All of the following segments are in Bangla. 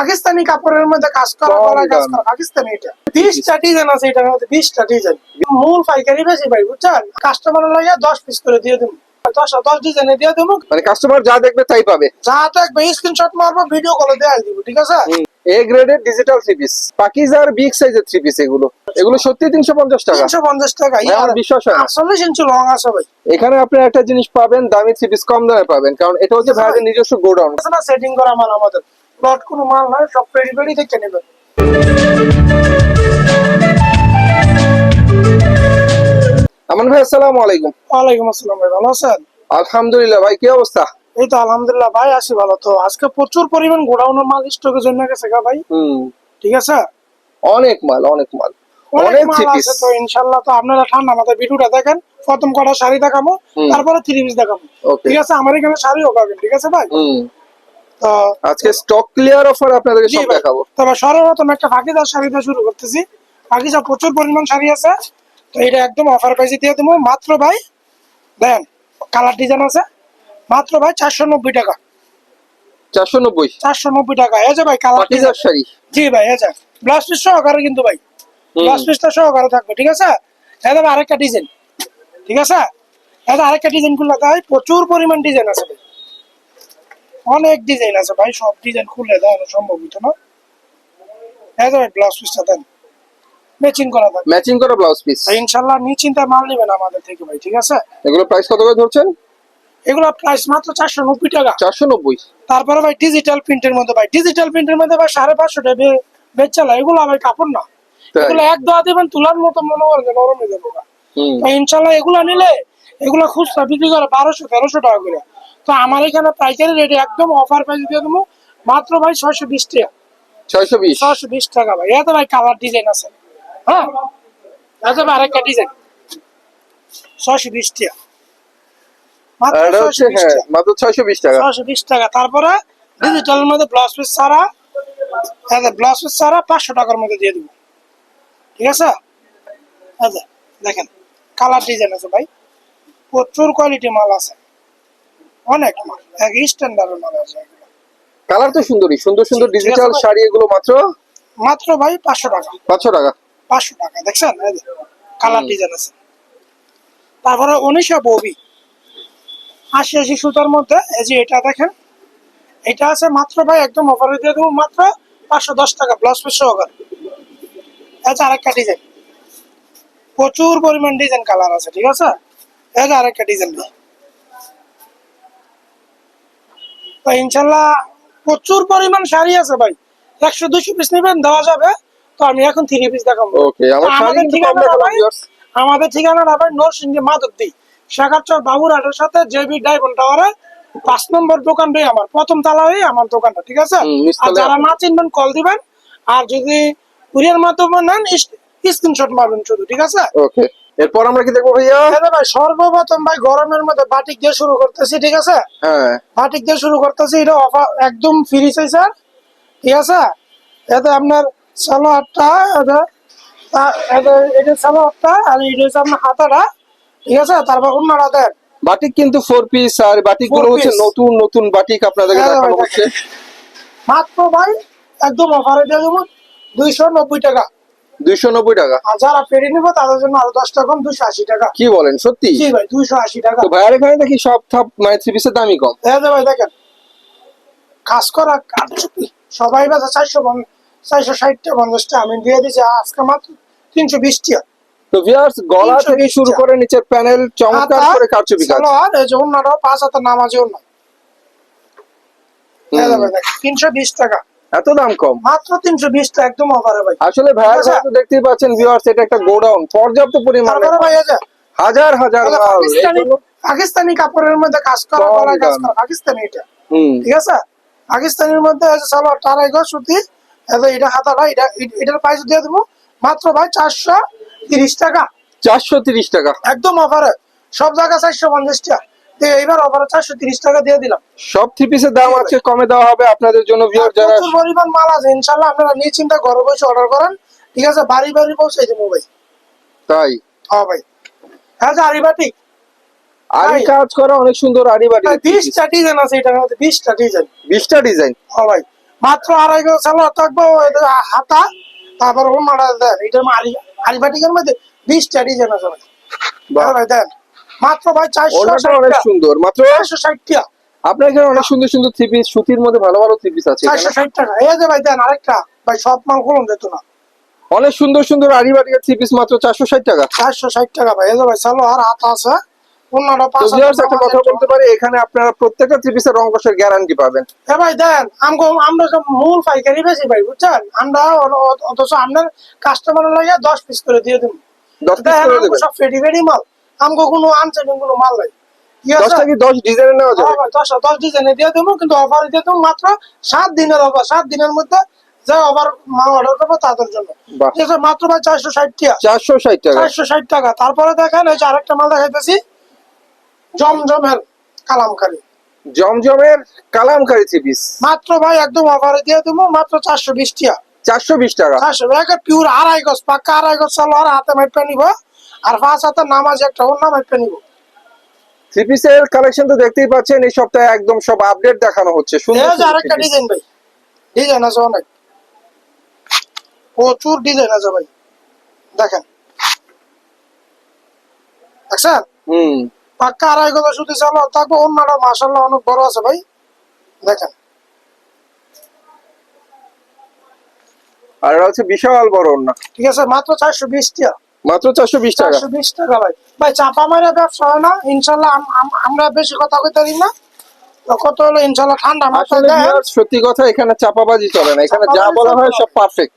পাকিস্তানি কাপড়ের মধ্যে কাজ করা গলায় কাজ করা পাকিস্তানি এটা। বিশটা ডিজাইন আছে এটার মধ্যে বিশটা ডিজাইন মূল পাইকারি বেশি ভাই বুঝছেন? কাস্টমার লাগে দশ পিস করে দিয়ে দেবো দশ দশ ডিজাইনে দিয়ে দেবো মানে কাস্টমার যা দেখবে তাই পাবে। যা থাকবে স্ক্রিনশট মারবো ভিডিও কলে দেওয়া দিব ঠিক আছে? এ গ্রেডের ডিজিটাল থ্রি পিস পাকিজার বিগ সাইজের থ্রি পিস এগুলো। এগুলো সত্যি তিনশো পঞ্চাশ টাকা। তিনশো পঞ্চাশ টাকা ভাই, আমার বিশ্বাস হয় না। ইঞ্চি লং আছে ভাই। এখানে আপনি একটা জিনিস পাবেন দামি থ্রি পিস কম দামে পাবেন। কারণ এটা হচ্ছে নিজস্ব গোডাউন। সেটিং করা মাল আমাদের। লট কোনো মাল নয় সব পেডি পেডি থেকে নেবেন আমান ভাই আসসালামু আলাইকুম। ওয়ালাইকুম আসসালাম ভাই ভালো আছেন? আলহামদুলিল্লাহ ভাই কি অবস্থা? এই তো আলহামদুলিল্লাহ ভাই আছি ভালো। তো আজকে প্রচুর পরিমাণ গোডাউনের মাল স্টকের জন্য গেছে গা ভাই। হুম। ঠিক আছে? অনেক মাল অনেক মাল। অনেক মাল পিস আছে তো ইনশাল্লাহ তো আপনারা ঠান্ডা মাথায় ভিডিওটা দেখেন প্রথম কটা শাড়ি দেখাবো তারপরে থ্রি পিস দেখাবো। ঠিক আছে? আমার এখানে শাড়িও পাবেন ঠিক আছে ভাই? হুম। তো আজকে স্টক ক্লিয়ার অফার আপনাদেরকে জি সব দেখাবো। তবে সর্বপ্রথম একটা ফাঁকিদার শাড়ি দিয়ে শুরু করতেছি। প্রচুর পরিমাণ শাড়ি আছে। তো এটা একদম অফার প্রাইসে দিয়ে দেবো। মাত্র ভাই দেন কালার ডিজাইন আছে। মাত্র ভাই চারশো নব্বই টাকা। চারশো নব্বই? চারশো নব্বই টাকা। এই যে ভাই কালার পাকিজার শাড়ি? জি ভাই এই যে। ব্লাউজ পিস সহকারে কিন্তু ভাই। ব্লাউজ পিসটা সহকারে থাকবে ঠিক আছে? এই দেখো আরেকটা ডিজাইন ঠিক আছে? এই আরেকটা ডিজাইন ভাই প্রচুর পরিমাণ ডিজাইন আছে ভাই। অনেক ডিজাইন আছে ভাই সব ডিজাইন খুলে দেওয়া সম্ভব হইতো না। এই যে ভাই ব্লাউজ পিসটা দেন। ম্যাচিং করা থাকবে। ম্যাচিং করা ব্লাউজ পিস আর ইনশাল্লাহ নিশ্চিন্তে মাল নেবেন আমাদের থেকে ভাই ঠিক আছে? এগুলো প্রাইস কত করে ধরছেন? এগুলো প্রাইস মাত্র চারশো নব্বই টাকা। চারশো নব্বই। তারপরে ভাই ডিজিটাল প্রিন্টের মধ্যে ভাই ডিজিটাল প্রিন্টের মধ্যে ভাই সাড়ে পাঁচশো টাকা বেচালা এগুলো ভাই কাপড় না? এগুলো এক দোয়া দিবেন তুলার মতো মনে করেন যে নরম হয়ে যাবে ইনশাল্লাহ এগুলো নিলে এগুলো খুচরা বিক্রি করে বারোশো তেরোশো টাকা করে। তো আমার এখানে পাইকারি রেটে একদম অফার প্রাইস দিয়ে দেবো। মাত্র ভাই ছয়শো বিশ টাকা। ছয়শো বিশ? ছয়শো বিশ টাকা ভাই। এত ভাই কালার ডিজাইন আছে। হ্যাঁ? এত ভাই আরেকটা ডিজাইন ছয়শো বিশ টাকা। মাত্র আর এটা হচ্ছে ছয়শো বিশ হ্যাঁ টাকা। ছয়শো বিশ টাকা। বিশ টাকা। তারপরে ডিজিটালের মধ্যে ব্লাউজ পিস ছাড়া হ্যাঁ ব্লাউজ পিস ছাড়া পাঁচশো টাকার মধ্যে দিয়ে দেবো। ঠিক আছে? আচ্ছা দেখেন কালার ডিজাইন আছে ভাই। প্রচুর কোয়ালিটি মাল আছে। অনেক এক স্ট্যান্ডার্ডের মাল আছে। কালার তো সুন্দরই সুন্দর সুন্দর ডিজিটাল শাড়ি এগুলো মাত্র? মাত্র ভাই পাঁচশো টাকা। পাঁচশো টাকা? পাঁচশো টাকা দেখছেন? কালার ডিজাইন আছে। তারপরে উনিশশো ববি। আশি আশি সুতার মধ্যে এই যে এটা দেখেন এটা আছে মাত্র ভাই একদম অফারে দিয়ে দেবো মাত্র পাঁচশো দশ টাকা ব্লাউজ পিস সহকারে। এটা আরেকটা ডিজাইন প্রচুর পরিমাণ ডিজাইন কালার আছে ঠিক আছে? এটা আরেকটা ডিজাইন তো ইনশাল্লাহ প্রচুর পরিমাণ শাড়ি আছে ভাই। একশো দুশো পিস নেবেন দেওয়া যাবে। তো আমি এখন থ্রি পিস দেখাবো। আমাদের কিন্তু ঠিকানা দেখালাম ভাই। আমাদের আবার নরসিংদী মাধবদী শেখারচর বাবুরহাটের সাথে জেবি ডায়মন্ড টাওয়ারে। পাঁচ নম্বর দোকানটাই আমার প্রথম তালায় আমার দোকানটা ঠিক আছে? আর যারা। না চিনবেন কল দিবেন। আর যদি কুরিয়ার মাধ্যমে নেন স্ক্রিনশট মারবেন শুধু ঠিক আছে? ওকে এরপর আমরা কি দেখব ভাইয়া? দাদা ভাই সর্বপ্রথম ভাই গরমের মধ্যে বাটিক দিয়ে শুরু করতেছি ঠিক আছে? হ্যাঁ। বাটিক দিয়ে শুরু করতেছি এটা অফার একদম ফ্রি স্যার। ঠিক আছে? এতে আপনার সালোয়ারটা এটা তা- এটা- এটা সালোয়ারটা আর এটা হচ্ছে আপনার হাতাটা ঠিক আছে? তারপর অন্যরা দেন। বাটিক কিন্তু ফোর পিস আর বাটিকগুলো হচ্ছে নতুন নতুন বাটিক আপনাদেরকে হ্যাঁ, দেখানো হচ্ছে। মাত্র ভাই একদম অফারে দিয়ে দেবো দুইশো নব্বই টাকা। দুইশো নব্বই টাকা। যারা পেরে নিবো তাদের জন্য আরও দশ টাকা দুশো আশি টাকা। কি বলেন সত্যি? ভাই দুইশো আশি টাকা। ভাইয়ার এখানে দেখি সব থাপ মানে থ্রি পিসের দামই কম। এই ভাই দেখেন। কাজ করা কারচুপি সবাই বাজে চারশো চারশো ষাটটা পঞ্চাশটা। আমি দিয়ে আজকে মাত্র তিনশো বিশ টাকা তো ভিউয়ার্স গলা 320 থেকে শুরু করে নিচের প্যানেল চমৎকার করে কারচুপি কাজ। এই অন্যটাও পাঁচ হাতে তিনশো বিশ টাকা। এত দাম কম? মাত্র তিনশো বিশ টাকা একদম অফারে ভাই। আসলে ভাইয়ার ঠিক তো দেখতেই পাচ্ছেন ভিউয়ার্স এটা একটা গোডাউন। পর্যাপ্ত পরিমাণে ভাই হাজার হাজার মাল। পাকিস্তানি কাপড়ের মধ্যে কাজ করা গলায় কাজ করা পাকিস্তানি এটা। ঠিক আছে? পাকিস্তানের মধ্যে সালোয়ার টারাই গজ সুতি। এটা হাতাটা এটা এটার প্রাইস দিয়ে দেবো। মাত্র ভাই চারশো তিরিশ টাকা। চারশো তিরিশ টাকা। একদম অফারে সব জায়গায় চারশো পঞ্চাশ টাকা। এইবার অফারে চারশো তিরিশ টাকা দিয়ে দিলাম। সব থ্রি পিসের দাম আজকে কমে দেওয়া হবে আপনাদের জন্য ভিউয়ার যারা প্রচুর পরিমাণ মাল আছে ইনশাল্লাহ আপনারা নিয়ে চিন্তা ঘরে বসে অর্ডার করেন। ঠিক আছে বাড়ি বাড়ি পৌঁছে দেবো ভাই। তাই? হ্যাঁ ভাই। হ্যাঁ যে আরিবাটি আরি কাজ করা অনেক সুন্দর আরি বাড়ি বিশটা ডিজাইন আছে এটার মধ্যে বিশটা ডিজাইন বিশটা ডিজাইন হ্যাঁ ভাই। মাত্র আড়াই গজ সালোয়ার থাকব হাতা তারপর ওনারা দেন এটার আরি আরিবাটিকের মধ্যে বিশটা ডিজাইন আছে ভাই। হ্যাঁ ভাই দেন। মাত্র ভাই চারশো অনেক সুন্দর মাত্র চারশো ষাট টাকা আপনার এখানে অনেক সুন্দর সুন্দর থ্রি পিস সুতির মধ্যে ভালো ভালো থ্রি পিস আছে চারশো ষাট টাকা এই যে ভাই দেন আরেকটা ভাই সব মাল যেত না। অনেক সুন্দর সুন্দর আরিবাটিকের থ্রি পিস মাত্র চারশো ষাট টাকা। চারশো ষাট টাকা ভাই এই যে ভাই সালোয়ার হাতা আছে। অন্যটা তো পাঁচ ভিউয়ার্স একটা কথা বলতে পারি এখানে আপনারা প্রত্যেকটা থ্রি পিসের রং কষের গ্যারান্টি পাবেন। এ ভাই দেন আমগো আমরা সব মূল পাইকারি বেশি ভাই বুঝছেন? আমরা অথচ আপনার কাস্টমার লাগে দশ পিস করে দিয়ে দেবো দশ পিস করে দেবেন। সব ফেডি মাল। আমগো কোনো কোনো মাল নাই। কি আছে? দশটা কি দশ ডিজাইনের নেওয়া যাবে? হ্যাঁ ভাই, দশ দশ ডিজাইনে দিয়ে দেবো কিন্তু অফার দিয়ে দেবো মাত্র সাত দিনের অফার সাত দিনের মধ্যে যে অফার মাল অর্ডার করব তাদের জন্য। বাহ। ঠিক আছে মাত্র ভাই চারশো ষাট টাকা। চারশো ষাট টাকা। চারশো ষাট টাকা। তারপরে দেখেন এই যে আরেকটা মাল দেখাইতেছি জমজমের কালামকারি। জমজমের কালামকারি থ্রি মাত্র ভাই একদম অফারে দিয়ে দেবো মাত্র চারশো বিশ টাকা। চারশো বিশ টাকা। চারশো টাকা পিওর আড়াই গজ পাক্কা আড়াই গজ চালো আর হাতে মাইপে নিব। আর পাঁচ নামাজ একটা অন্য মাইপে নিব। থ্রি পিসের কালেকশন তো দেখতেই পাচ্ছেন এই সপ্তাহে একদম সব আপডেট দেখানো হচ্ছে। সুন্দর এই যে আরেকটা ডিজাইন ভাই। ডিজাইন আছে অনেক। প্রচুর ডিজাইন আছে ভাই। দেখেন। দেখছেন? হুম। পাক্কা আড়াই গজ শুধু চালো থাকবে অন্যটা মাসাল্লাহ অনেক বড় আছে ভাই। দেখেন। আর হচ্ছে বিশাল বড় না ঠিক আছে মাত্র চারশো বিশ টাকা মাত্র চারশো বিশ টাকা। চারশো বিশ টাকা ভাই। ভাই চাপা মারা ব্যবসা হয় না। ইনশাল্লাহ আম- আম- আমরা বেশি কথা কইতে দিই না। কত হলো? ইনশাল্লাহ ঠান্ডা সত্যি কথা এখানে চাপাবাজি চলে না। এখানে যা বলা হয় সব পারফেক্ট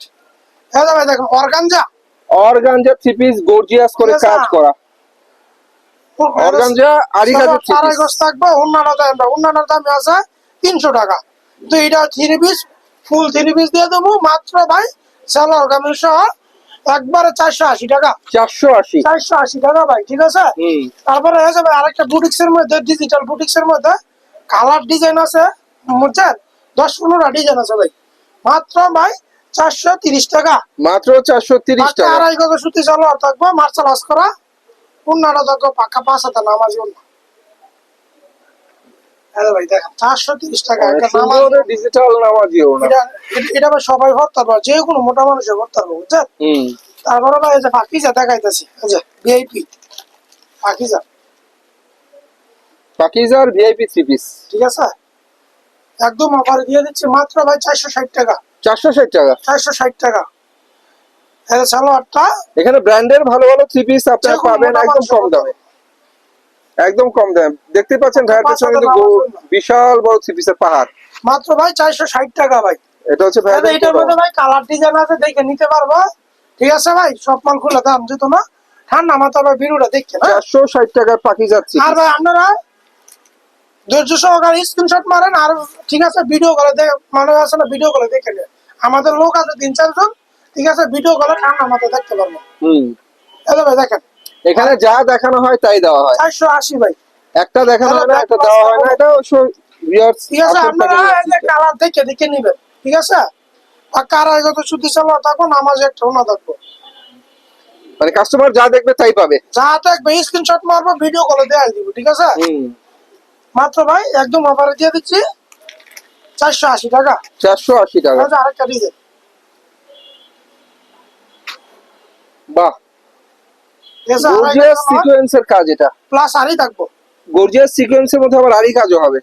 হ্যাঁ ভাই দেখেন organza. Organza three piece gorgeous করে। কাজ করা। অর্গানজা আড়ি কাজের থ্রি পিস থাকবে অন্যান্য দাম অন্যান্য দামে আছে তিনশো টাকা। তো এটা three piece full three piece দিয়ে দেবো। মাত্র ভাই সালোয়ার কামিজ সহ একবারে চারশো আশি টাকা। চারশো আশি। চারশো আশি টাকা ভাই ঠিক আছে? তারপরে হয়ে যাবে আরেকটা বুটিক্স এর মধ্যে ডিজিটাল বুটিক্স এর মধ্যে কালার ডিজাইন আছে বুঝছেন? দশ পনেরোটা ডিজাইন আছে ভাই। মাত্র ভাই চারশো তিরিশ টাকা। মাত্র চারশো তিরিশ টাকা। আড়াই গজ সুতি সালোয়ার থাকব মার্শাল আর্টস করা। অন্যটা থাকব পাক্কা পাঁচ হাতে নামাজি অন্য হ্যাঁ ভাই দেখেন চারশো তিরিশ টাকা একটা নামাজ ডিজিটাল নামাজিও না। এটা সবাই যে কোনো মোটা মানুষে ভরতে পারবে বুঝছেন? তারপরে ভাই যে পাকিজা দেখাইতেছি এই যে ভিআইপি পাকিজা। পাকিজার ভিআইপি থ্রি পিস ঠিক আছে? একদম অফার দিয়ে দিচ্ছি মাত্র ভাই চারশো ষাট টাকা। চারশো ষাট টাকা? চারশো ষাট টাকা। সালোয়ারটা এখানে ব্র্যান্ডের ভালো ভালো থ্রি পিস আপনারা পাবেন একদম কম দামে। একদম কম দাম। দেখতে পাচ্ছেন ভাইয়ের পেছনে কিন্তু। বিশাল বড় থ্রি পিসের পাহাড়। মাত্র ভাই চারশো ষাট টাকা ভাই। এটা হচ্ছে ভাইয়ের এটার মধ্যে ভাই কালার ডিজাইন আছে দেখে নিতে পারব। ঠিক আছে ভাই সব মাল খুলে দাম যেত না। ঠান্ডা মাথা ভাই বিরুটা দেখছে না? চারশো ষাট টাকার পাকিজার থ্রি আর ভাই আপনারা ধৈর্য সহকারে স্ক্রিনশট মারেন আর ঠিক আছে ভিডিও কলে দেখে মানে আছে না ভিডিও কলে দেখে নেন। আমাদের লোক আছে তিন চারজন ঠিক আছে ভিডিও কলে ঠান্ডা মাথা দেখতে পারব। হুম। এই ভাই দেখেন। এখানে যা দেখানো হয় তাই দেওয়া হয়। চারশো আশি ভাই। একটা দেখানো হয় না একটা দেওয়া হয় না এটা ঠিক আছে আপনারা। কালার দেখে দেখে নিবেন ঠিক আছে? আর কারাই কত সুতি চালা থাকব নামাজ একটা না থাকব মানে কাস্টমার যা দেখবে তাই পাবে। যা থাকবে স্ক্রিনশট মারবো ভিডিও কলে দেওয়া দিব ঠিক আছে? হুম। মাত্র ভাই একদম অফারে দিয়ে দিচ্ছি। চারশো আশি টাকা। চারশো আশি টাকা। যে আরেকটা ডিজাইন বাহ গর্জিয়াস সিকোয়েন্সের কাজ এটা। প্লাস আরই থাকব। গর্জিয়াস সিকোয়েন্সের মধ্যে আবার আরই কাজও হবে।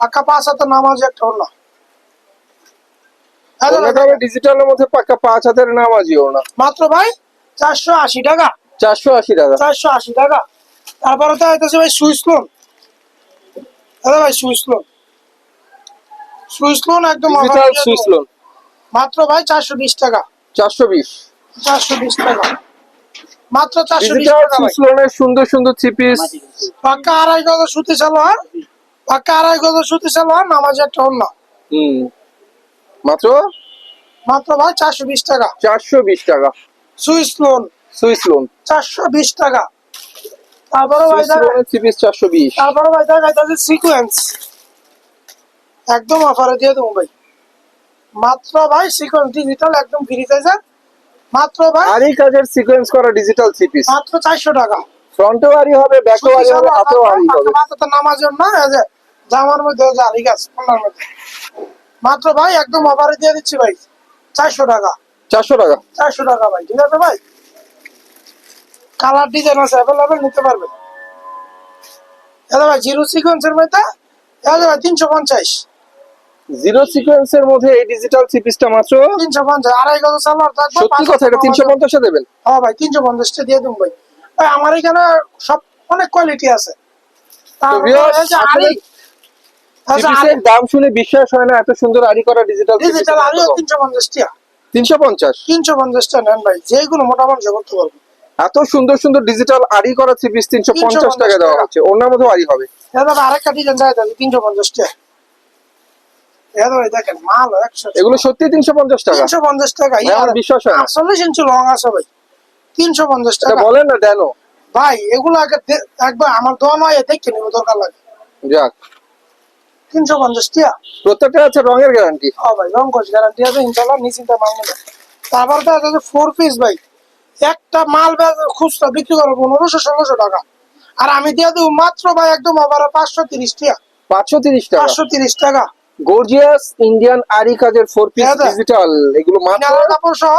পাক্কা পাঁচ হাতে নামাজ একটা অন্য। এই যে ভাই ওনাটা হবে ডিজিটালের মধ্যে পাক্কা পাঁচ হাতের নামাজিও না। মাত্র ভাই চারশো আশি টাকা। চারশো আশি টাকা। চারশো আশি টাকা। তারপরে তো হইতেছে ভাই লোন ভাই লোন একদম। লোন মাত্র ভাই চারশো বিশ টাকা। চারশো বিশ। চারশো বিশ টাকা। মাত্র চারশো লোনের সুন্দর সুন্দর থ্রি পিস পাক্কা আড়াই গজ সুতি সালোয়ার পাক্কা আড়াই গজ সুতি সালোয়ার নামাজ একটা অন্য হুম। মাত্র? মাত্র ভাই চারশো বিশ টাকা। চারশো বিশ টাকা। Swiss lawn. Swiss lawn. চারশো বিশ টাকা। তারপরে ভাই থ্রি পিস চারশো বিশ। তারপরে ভাই দেখা যাচ্ছে সিকোয়েন্স একদম অফারে দিয়ে দেবো ভাই। মাত্র ভাই সিকোয়েন্স ডিজিটাল একদম ফ্রি সাইজের মাত্র ভাই কাজের সিকোয়েন্স করা ডিজিটাল থ্রি পিস মাত্র চারশো টাকা। ফ্রন্টও আরই হবে ব্যাকও হবে হাতেও হবে। মাথা তো নামার জন্য যে জামার মধ্যে আরি কোনার মধ্যে। মাত্র ভাই একদম অফারে দিয়ে দিচ্ছি ভাই। চারশো টাকা। চারশো টাকা। চারশো টাকা ভাই ঠিক আছে ভাই? কালার ডিজাইন আছে অ্যাভেলেবেল নিতে পারবেন। এটা ভাই জিরো সিকোয়েন্সের মধ্যে এটা ভাই তিনশো পঞ্চাশ। জিরো সিকোয়েন্সের মধ্যে এই ডিজিটাল সিপিসটা মাত্র তিনশো পঞ্চাশ আড়াই গজ থাকবে সত্যি কথা এটা তিনশো পঞ্চাশে দেবেন। হ্যাঁ ভাই তিনশো পঞ্চাশটা দিয়ে দিন ভাই। ভাই আমার এখানে সব অনেক কোয়ালিটি আছে। আড়ি আচ্ছা, সিপিসের দাম শুনে বিশ্বাস হয় না এত সুন্দর আড়ি করা ডিজিটাল ডিজিটাল পঞ্চাশ টাকা তিনশো পঞ্চাশ। তিনশো পঞ্চাশটা নেন ভাই যেগুলো মোটামুটি করতে পারব। এত সুন্দর সুন্দর ডিজিটাল আড়ি করা থ্রি পিস তিনশো পঞ্চাশ 350 টাকা দেওয়া। হচ্ছে ওনার মধ্যে আড়ি হবে। ভাই আরেকটা ডিজাইন চাই তাহলে তিনশো পঞ্চাশ টাকা দেখেন মাল একশো এগুলো সত্যি তিনশো পঞ্চাশ টাকা? তিনশো পঞ্চাশ টাকা বিশ্বাস হয় না। চল্লিশ ইঞ্চি লং আছে ভাই। তিনশো পঞ্চাশ টাকা। বলেন না দেন ভাই এগুলো আগে একবার আমার দোয়া নয় দেখে নিবো দরকার লাগে। যাক। তিনশো পঞ্চাশ টাকা প্রত্যেকটা আছে রঙের গ্যারান্টি ভাই লং কোচ গ্যারান্টি আছে ইনশাল্লাহ নিশ্চিন্তে মাল নেবে। তারপর তো আছে ফোর পিস ভাই। একটা মাল খুচরা বিক্রি করব পনেরোশো ষোলোশো টাকা। আর আমি দিয়ে দেবো মাত্র ভাই একদম আবার পাঁচশো তিরিশ টাকা পাঁচশো তিরিশ টাকা? পাঁচশো তিরিশ টাকা। গর্জিয়াস ইন্ডিয়ান আরি কাজের ফোর পিস ডিজিটাল এগুলো মাত্র কাপড় সহ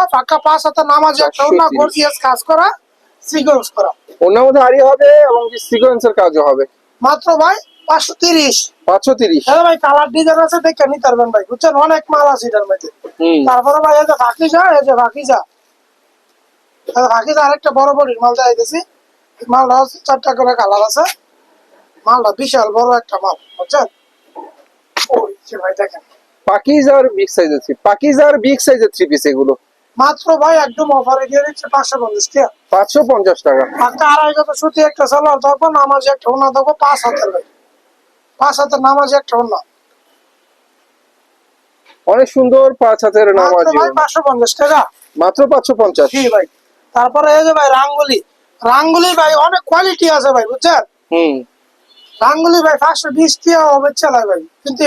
পাঁচ হাতে নামাজ একটা না 430 গর্জিয়াস কাজ করা সিকোয়েন্স করা। ওনার মধ্যে আড়ি হবে এবং সিকোয়েন্সের কাজও হবে। মাত্র ভাই পাঁচশো তিরিশ। পাঁচশো তিরিশ। হ্যাঁ ভাই কালার ডিজাইন আছে দেখে নিতে পারবেন ভাই। বুঝছেন? অনেক মাল আছে এটার মধ্যে। তারপরে ভাই এই যে ফাঁকি যা এই যে ফাঁকি যা ফাঁকি যা আরেকটা বড় বড়ির মাল দেখাইতেছি। মালটা চারটা করে কালার আছে। মালটা বিশাল বড় একটা মাল বুঝছেন? পাকিজার বিগ সাইজের থ্রি পাকিজার বিগ সাইজের থ্রি পিস এগুলো। মাত্র ভাই একদম অফারে দিয়ে দিচ্ছে পাঁচশো পঞ্চাশ টাকা। পাঁচশো পঞ্চাশ টাকা। একটা আড়াই কত সুতি একটা সালোয়ার নামাজি একটা ওনা পাঁচ হাতের ভাই। পাঁচ হাতের নামাজি একটা ওনা অনেক সুন্দর পাঁচ হাতের মাত্র নামাজি। পাঁচশো পঞ্চাশ টাকা। মাত্র পাঁচশো পঞ্চাশ। জি ভাই। তারপরে এই যে ভাই রাঙ্গুলি। রাঙ্গুলি ভাই অনেক কোয়ালিটি আছে ভাই বুঝছেন? হুম। রাঙ্গুলি ভাই পাঁচশো বিশ টাকা হবে চালায় ভাই। কিন্তু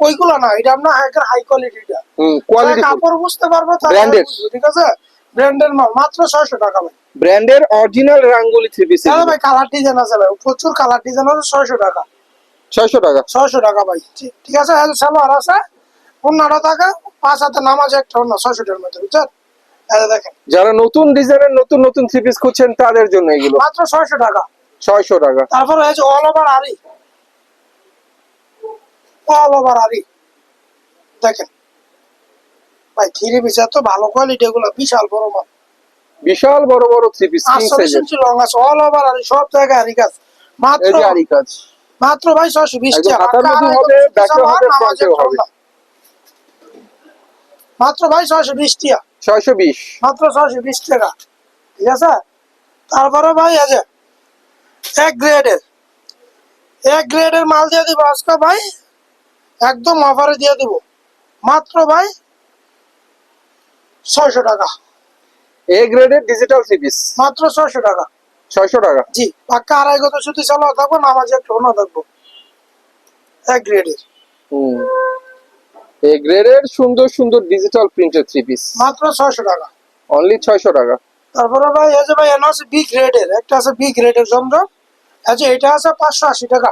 ওইগুলো না এটা আপনার হাই কোয়ালিটিটা কোয়ালিটি কাপড় বুঝতে পারব Branded. ঠিক আছে? ব্র্যান্ডের মাল মাত্র ছয়শো টাকা ভাই। ব্র্যান্ডের অরিজিনাল রাঙ্গুলি থ্রি পিস তাহলে ভাই কালার ডিজাইন আছে ভাই। প্রচুর কালার ডিজাইন আছে ছয়শো টাকা। ছয়শো টাকা। ছয়শো টাকা ভাই ঠিক- আছে সালোয়ার আছে অন্যটা টাকা পাঁচ হাতে নামাজ একটা অন্য ছয়শো টাকার মধ্যে বুঝছেন? দেখেন। যারা নতুন ডিজাইনের নতুন নতুন থ্রি পিস খুঁজছেন তাদের জন্য এগুলো। মাত্র ছয়শো টাকা। ছয়শো টাকা। তারপরে যে all over aari all over aari দেখেন। ভাই থ্রি পিস এত ভালো কোয়ালিটি এগুলো বিশাল বড় মাল। বিশাল বড় বড় থ্রি পিস আটচল্লিশ ইঞ্চি লং আছে অল ওভার আরি সব জায়গায় আরি কাজ। মাত্র আরি কাজ। মাত্র ভাই ছয়শো বিশ টাকা। মাত্র ভাই ছয়শো বিশ টাকা। ছয়শো বিশ। মাত্র ছয়শো বিশ টাকা। ঠিক আছে? তারপরে ভাই আছে এক গ্রেডের। এক গ্রেডের মাল দিয়ে দিব আজকে ভাই। একদম অফারে দিয়ে দিব। মাত্র ভাই ছয়শো টাকা। এ গ্রেডের ডিজিটাল পিস মাত্র ছয়শো টাকা। ছয়শো টাকা। জি পাক্কা আড়াই গত সুতি চালো থাকব নামাজ একটা অন্য থাকব। এক গ্রেডের। হুম। এ গ্রেডের সুন্দর সুন্দর ডিজিটাল প্রিন্টেড থ্রি পিস মাত্র ছয়শো টাকা। অনলি ছয়শো টাকা। তারপরে ভাই এই যে ভাই এনে আছে বি গ্রেডের একটা আছে বি গ্রেডের জমজম আচ্ছা এটা আছে পাঁচশো আশি টাকা।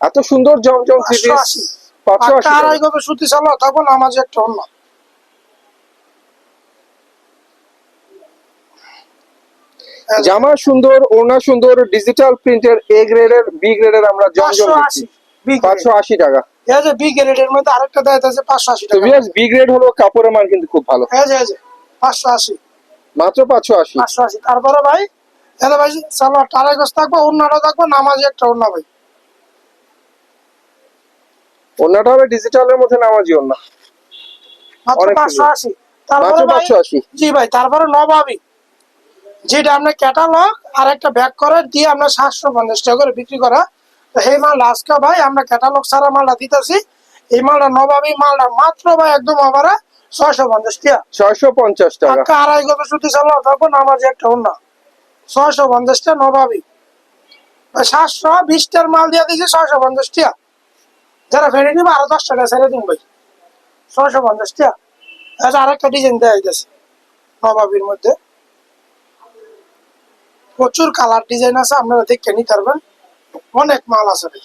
এত সুন্দর জমজম থ্রি পাঁচশো আশি আড়াই টাকা। সুতি চালো থাকব নামাজ একটা অন্য। জামা সুন্দর ওড়না সুন্দর ডিজিটাল প্রিন্টের এ গ্রেডের বি গ্রেডের আমরা জমজম পাঁচশো দিচ্ছি। আশি পাঁচশো আশি টাকা। এই যে বি গ্রেডের মধ্যে আরেকটা দেয় আছে পাঁচশো আশি টাকা। বি গ্রেড হলো কাপড়ের মান কিন্তু খুব ভালো। হ্যাঁ যে এই যে। পাঁচশো আশি। মাত্র পাঁচশো আশি? পাঁচশো আশি। তারপরে ভাই ভাই গজ থাকব অন্যটা থাকব নামাজি একটা অন্য ভাই। ওড়নাটা হবে ডিজিটালের মধ্যে নামাজি মাত্র পাঁচশো আশি। তারপরে ভাই জি ভাই তারপরে নবাবি যেটা আমরা ক্যাটালগ আর একটা ব্যাক করে দিয়ে আমরা সাতশো পঞ্চাশ টাকা করে বিক্রি করা তো এই আজকে ভাই আমরা ক্যাটালগ সারা মালটা দিতেছি। এই মালটা নবাবি মালটা মাত্র ভাই একদম আবারে ছয়শো পঞ্চাশ টাকা ছয়শো পঞ্চাশ টাকা। টাকা আড়াই গত সুতি চালো থাকব নামাজি একটা অন্য ছয়শো পঞ্চাশটা নবাবি। সাতশো বিশটার মাল দিয়ে দিয়েছি ছয়শো পঞ্চাশ টাকা যারা ফেরে নিবে আরও দশ টাকা ছেড়ে দিন ভাই। ছয়শো পঞ্চাশ টাকা আচ্ছা আরেকটা ডিজাইন দেওয়া যাইতেছে নবাবির মধ্যে। প্রচুর কালার ডিজাইন আছে আপনারা দেখে নিতে পারবেন। অনেক মাল আছে ভাই।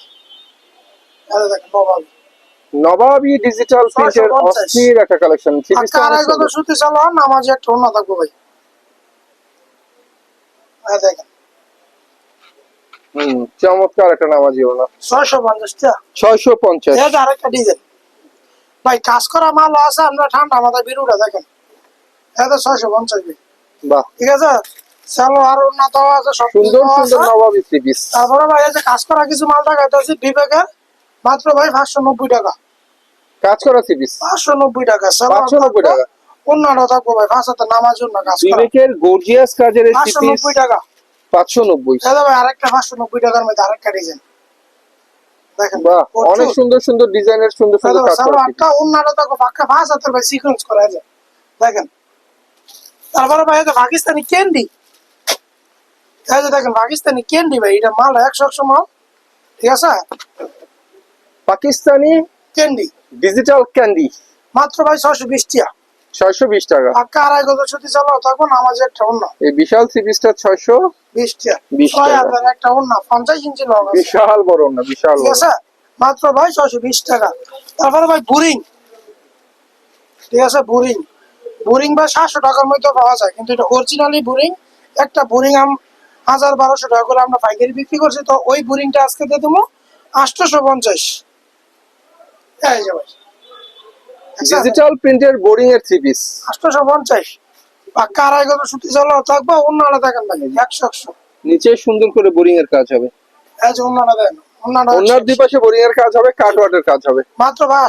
দেখেন নবাবি। নবাবী ডিজিটাল প্রিন্টের অস্থির একটা কালেকশন সুতি সালোয়ার নামাজি একটা অন্য থাকব ভাই। এই দেখেন। হুম চমৎকার একটা নামাজি ওনা। ছয়শো পঞ্চাশ ছয়শো পঞ্চাশ। আরেকটা ডিজাইন। ভাই কাজ করা মাল আছে আমরা ঠান্ডা মাথায় বিরুটা দেখেন। এটা ছয়শো পঞ্চাশ বাহ। ঠিক আছে? চালো আর উন্নত আছে সব সুন্দর সুন্দর। নবাবী পিস তারপরে ভাই এই যে কাজ করা কিছু মাল টাকা আছে বিবেকের। মাত্র ভাই পাঁচশো নব্বই টাকা। কাজ করা থ্রি পিস পাঁচশো নব্বই টাকা 590 টাকা। অন্যান্য থাকব ভাই পাঁচ নামার জন্য কাজ করা। বিবেকের গর্জিয়াস কাজের থ্রি পাঁচশো পিস নব্বই টাকা। পাঁচশো নব্বই। এই যে ভাই আরেকটা পাঁচশো নব্বই টাকার মধ্যে আরেকটা ডিজাইন দেখেন বাহ অনেক সুন্দর সুন্দর ডিজাইনের সুন্দর সুন্দর কাজ করা একটা অন্যান্য থাকব। পাক্কা পাঁচ ভাই সিকোয়েন্স করা যায় দেখেন। তারপরে ভাই যে পাকিস্তানি ক্যান্ডি এই যে দেখেন পাকিস্তানি ক্যান্ডি ভাই এটা মাল একশো একশো মাল। ঠিক আছে? পাকিস্তানি ক্যান্ডি ডিজিটাল ক্যান্ডি মাত্র ভাই ছশো বিশ টিয়া। ছয়শো বিশ টাকা। পাক্কা আড়াই গজ সুতি চালাও তখন আমাদের একটা অন্য। এই বিশাল থ্রি পিসটা ছয়শো বিশ 20 ছয় টাকা। একটা অন্য পঞ্চাশ ইঞ্চি লং বিশাল বড় না বিশাল ঠিক আছে? মাত্র ভাই ছশো বিশ টাকা। তারপরে ভাই বুরিং। ঠিক আছে বুরিং। বুরিং ভাই সাতশো টাকার মধ্যে পাওয়া যায় কিন্তু এটা অরিজিনালি বুরিং। একটা বুরিং আম হাজার বারোশো টাকা করে আমরা পাইকারি বিক্রি করছি। তো ওই বুরিংটা আজকে দিয়ে দেবো আটশোশো পঞ্চাশ। এই যে ভাই। ডিজিটাল প্রিন্টের বোর্ডিং এর থ্রি পিস আটশোশো পঞ্চাশ পাক্কা আড়াই সুতি চালাও থাকব অন্য আলাদা দেখেন ভাই নিচে সুন্দর করে বোরিং এর কাজ হবে। এই যে অন্য আলাদা দেখেন অন্যার দুই পাশে বোরিং এর কাজ হবে কাটওয়ার্ডের কাজ হবে। মাত্র ভাই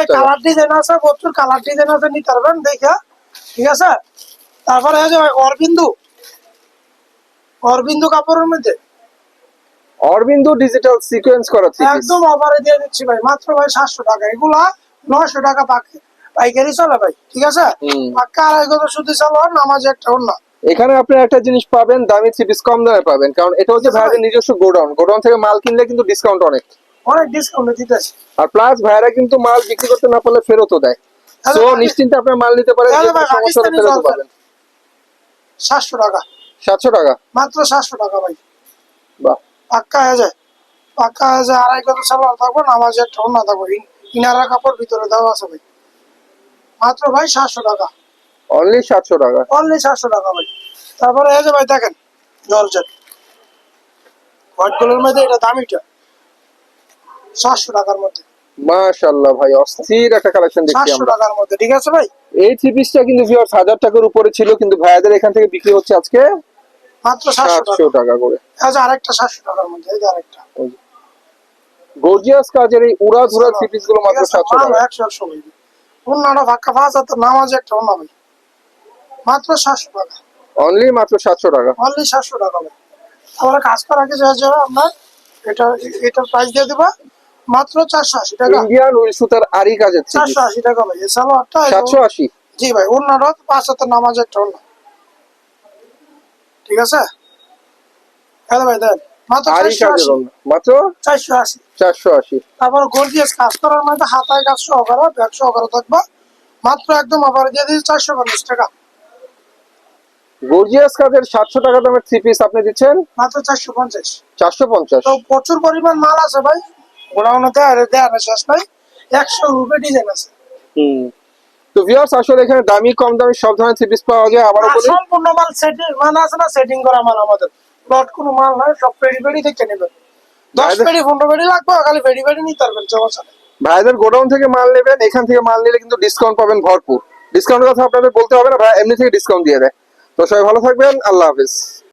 টাকা। কালার ডিজাইন আছে প্রচুর কালার ডিজাইন আছে নিতে পারবেন দেখা। ঠিক আছে? তারপরে অরবিন্দু। অরবিন্দু কাপড়ের মধ্যে। অরবিন্দু ডিজিটাল সিকোয়েন্স করা থ্রি একদম অফারে দিয়ে দিচ্ছি ভাই মাত্র ভাই সাতশো টাকা। এগুলা নশো টাকা পাক- পাইকারি চলে ভাই ঠিক আছে। পাক্কা আড়াই গজ সুতি সালোয়ার নামাজ একটা অন্য এখানে আপনি একটা জিনিস পাবেন দামি থ্রি পিস কম দামে পাবেন কারণ এটা হচ্ছে ভাইয়াদের নিজস্ব গোডাউন। গোডাউন থেকে মাল কিনলে কিন্তু ডিসকাউন্ট অনেক। অনেক ডিসকাউন্টে দিতেছে আর প্লাস ভাইয়ারা কিন্তু মাল বিক্রি করতে না পারলে ফেরতও দেয়। তো নিশ্চিন্তে আপনার মাল নিতে পারেন সমস্যা জলপাই। পাবেন। সাতশো টাকা। সাতশো টাকা? মাত্র সাতশো টাকা ভাই। বাহ। পাক্কা হয়ে যায়। পাক্কা হয়ে যায় আড়াই গজ সালোয়ার থাকব নামাজ একটা অন্য থাকব। ইন- ইনারা কাপড় ভিতরে দেওয়া আছে ভাই। মাত্র ভাই সাতশো টাকা। অনলি সাতশো টাকা? অনলি সাতশো টাকা ভাই। তারপরে এই যে ভাই দেখেন জর্জেট। হোয়াইট কালার মধ্যে এটা দামিটা সাতশো টাকার মধ্যে। মাশাল্লাহ ভাই অস্থির একটা কালেকশন দেখছি আমরা। টাকার মধ্যে ঠিক আছে ভাই? এই থ্রি পিসটা কিন্তু ভিউয়ার্স হাজার টাকার উপরে ছিল কিন্তু ভাইয়াদের এখান থেকে বিক্রি হচ্ছে আজকে মাত্র সাতশো টাকা। করে। যে আরেকটা সাতশো টাকার মধ্যে এই যে আরেকটা। গর্জিয়াস কাজের এই উড়া ধুরা থ্রি পিসগুলো মাত্র ঠিক আছে, সাতশো ভালো, টাকা। ভাই অন্যটা ফাঁকা নামাজ একটা অন্য ভাই মাত্র সাতশো টাকা। অনলি মাত্র সাতশো টাকা। অনলি সাতশো টাকা ভাই তাহলে কাজ করা কিছু হয়ে যাবে আপনার এটা এটার প্রাইস দিয়ে দেবো। মাত্র চারশো আশি টাকা। ইন্ডিয়ান উইল সুতার আরি কাজের থ্রি পিস চারশো আশি টাকা ভাই সাতশো আশি। জি ভাই অন্যটা পাঁচ হাতের নামাজ একটা অন্য ঠিক আছে? হ্যালো ভাই দেন। মাত্র চারশো আশি। চারশো আশি। তারপর গর্জিয়াস কাজ করার মধ্যে হাতায় কাজ সহকারে ব্যাগ সহকারে থাকব। মাত্র একদম অফার দিয়ে দিচ্ছি চারশো পঞ্চাশ টাকা। গর্জিয়াস কাজের সাতশো টাকা দামের থ্রি পিস আপনি দিচ্ছেন? মাত্র চারশো পঞ্চাশ। চারশো পঞ্চাশ। তো প্রচুর পরিমাণ মাল আছে ভাই। গোডাউনে দেওয়ার দেওয়ার শেষ নাই। একশো রুপে ডিজাইন আছে। হুম। তো ভিউয়ার্স আসলে এখানে দামি কম দামি সব ধরনের থ্রি পিস পাওয়া যায় আবারও আর বলি। সম্পূর্ণ মাল সেটিং মাল আছে না সেটিং করা মাল আমাদের। প্লট কোনো মাল নয় সব পেডি পেডি থেকে নেবেন দশ ভাইদের- পেডি পনেরো পেডি লাগবে খালি পেডি পেডি নিতে পারবেন সমস্যা নেই ভাইদের গোডাউন থেকে মাল নেবেন এখান থেকে মাল নিলে কিন্তু ডিসকাউন্ট পাবেন ভরপুর। ডিসকাউন্টের কথা আপনাদের বলতে হবে না ভাই এমনি থেকে ডিসকাউন্ট দিয়ে দেয়। তো সবাই ভালো থাকবেন আল্লাহ হাফিজ।